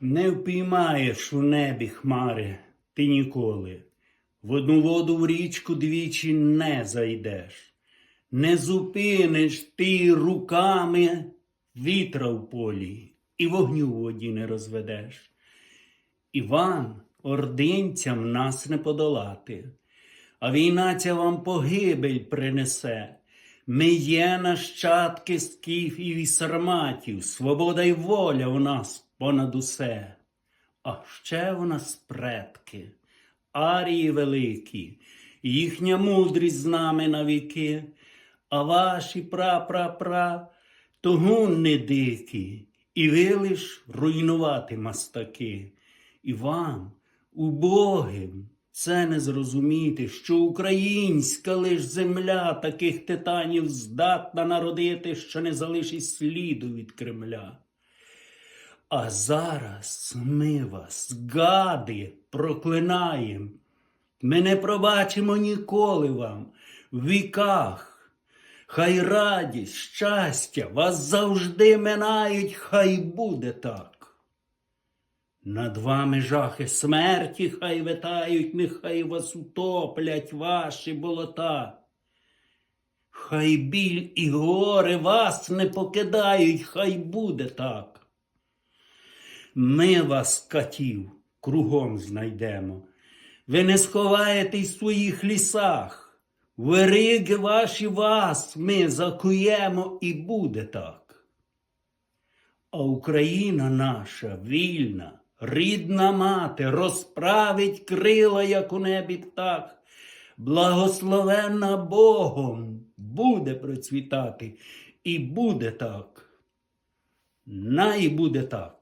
Не впіймаєш у небі хмари ти ніколи. В одну воду в річку двічі не зайдеш. Не зупиниш ти руками вітра в полі, і вогню в воді не розведеш. І вам, ординцям, нас не подолати, а війна ця вам погибель принесе. Ми є нащадки скіфів і сарматів, свобода й воля у нас понад усе. А ще в нас предки, арії великі, їхня мудрість з нами навіки, а ваші пра-пра-пра то дикі, і ви лиш руйнувати мастаки. І вам, убогим, це не зрозуміти, що українська лиш земля таких титанів здатна народити, що не залишить сліду від Кремля. А зараз ми вас, гади, проклинаєм. Ми не пробачимо ніколи вам в віках. Хай радість, щастя вас завжди минають, хай буде так. Над вами жахи смерті хай витають, нехай вас утоплять ваші болота. Хай біль і гори вас не покидають, хай буде так. Ми вас, катів, кругом знайдемо. Ви не сховаєтесь в своїх лісах. Вириги ваші вас ми закуємо і буде так. А Україна наша вільна, рідна мати, розправить крила, як у небі птах, благословена Богом буде процвітати, і буде так. На і буде так.